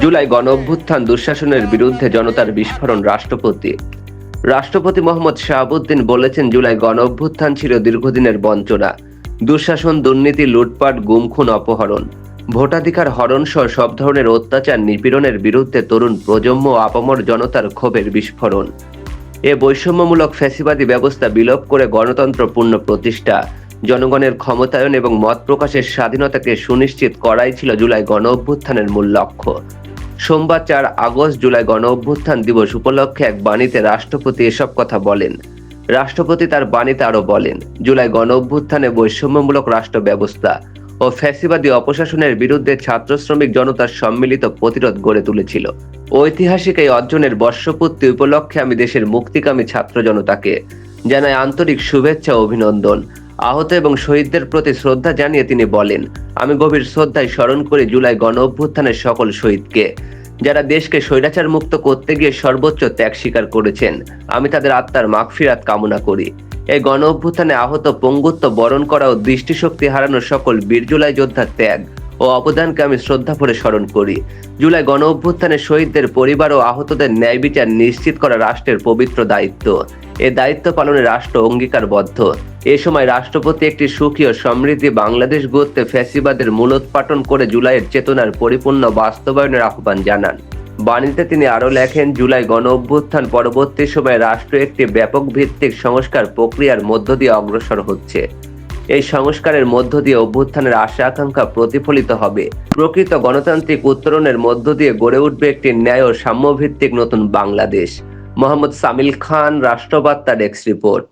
জুলাই গণ অভ্যুত্থান দুঃশাসনের বিরুদ্ধে জনতার বিস্ফোরণ রাষ্ট্রপতি। রাষ্ট্রপতি মোহাম্মদ শাহাবুদ্দিন বলেছেন, জুলাই গণ অভ্যুত্থান ছিল দীর্ঘদিনের বঞ্চনা। দুঃশাসন, দুর্নীতি, লুটপাট গুমখুন অপহরণ। ভোটাধিকার হরণ সহ সব ধরনের অত্যাচার নিপীড়নের বিরুদ্ধে তরুণ প্রজন্ম আপামর জনতার ক্ষোভের বিস্ফোরণ। এ বৈষম্যমূলক ফ্যাসিবাদী ব্যবস্থা বিলোপ করে গণতন্ত্র পূর্ণ প্রতিষ্ঠা। জনগণের ক্ষমতায়ন এবং মত প্রকাশের স্বাধীনতাকে সুনিশ্চিত করাই ছিল জুলাই গণ অভ্যুত্থানের মূল লক্ষ্য। সোমবার চার আগস্ট জুলাই গণ অভ্যুত্থান দিবস উপলক্ষে এক বাণীতে রাষ্ট্রপতি এসব কথা বলেন। রাষ্ট্রপতি তার বাণীতে আরও বলেন, জুলাই গণ অভ্যুত্থানে বৈষম্যমূলক রাষ্ট্র ব্যবস্থা ও ফ্যাসিবাদী অপশাসনের বিরুদ্ধে ছাত্র শ্রমিক জনতার সম্মিলিত প্রতিরোধ গড়ে তুলেছিল। ঐতিহাসিক এই অর্জনের বর্ষপূর্তি উপলক্ষে আমি দেশের মুক্তিকামী ছাত্র জনতাকে জানাই আন্তরিক শুভেচ্ছা অভিনন্দন। আহত এবং শহীদদের প্রতি শ্রদ্ধা জানিয়ে তিনি বলেন, আমি গভীর শ্রদ্ধায় স্মরণ করি জুলাই গণ অভ্যুত্থানের সকল শহীদকে। যারা দেশকে স্বৈরাচার মুক্ত করতে গিয়ে সর্বোচ্চ ত্যাগ স্বীকার করেছেন, আমি তাদের আত্মার মাগফিরাত কামনা করি। এই গণ অভ্যুত্থানে আহত পঙ্গুত্ব বরণ করা ও দৃষ্টিশক্তি হারানো সকল বীর জুলাই যোদ্ধার ত্যাগ। ও অবদানকে আমি শ্রদ্ধা ভরে স্মরণ করি। জুলাই গণ অভ্যুত্থানে শহীদদের পরিবার ও আহতদের ন্যায় বিচার নিশ্চিত করা রাষ্ট্রের পবিত্র দায়িত্ব। এ দায়িত্ব পালনে রাষ্ট্র অঙ্গীকারবদ্ধ। এ সময় রাষ্ট্রপতি একটি সুখী ও সমৃদ্ধি বাংলাদেশ গড়তে ফ্যাসিবাদের মূলোৎপাটন করে জুলাইয়ের চেতনার পরিপূর্ণ বাস্তবায়নের আহ্বান জানান। বাণীতে তিনি আরও লেখেন, জুলাই গণ অভ্যুত্থান পরবর্তী সময়ে রাষ্ট্র একটি ব্যাপক ভিত্তিক সংস্কার প্রক্রিয়ার মধ্য দিয়ে অগ্রসর হচ্ছে। এই সংস্কারের মধ্য দিয়ে অভ্যুত্থানের আশা আকাঙ্ক্ষা প্রতিফলিত হবে। প্রকৃত গণতান্ত্রিক উত্তরণের মধ্য দিয়ে গড়ে উঠবে একটি ন্যায় ও সাম্যভিত্তিক নতুন বাংলাদেশ। মোহাম্মদ সামিল খান রাষ্ট্রবার্তা ডেস্ক রিপোর্ট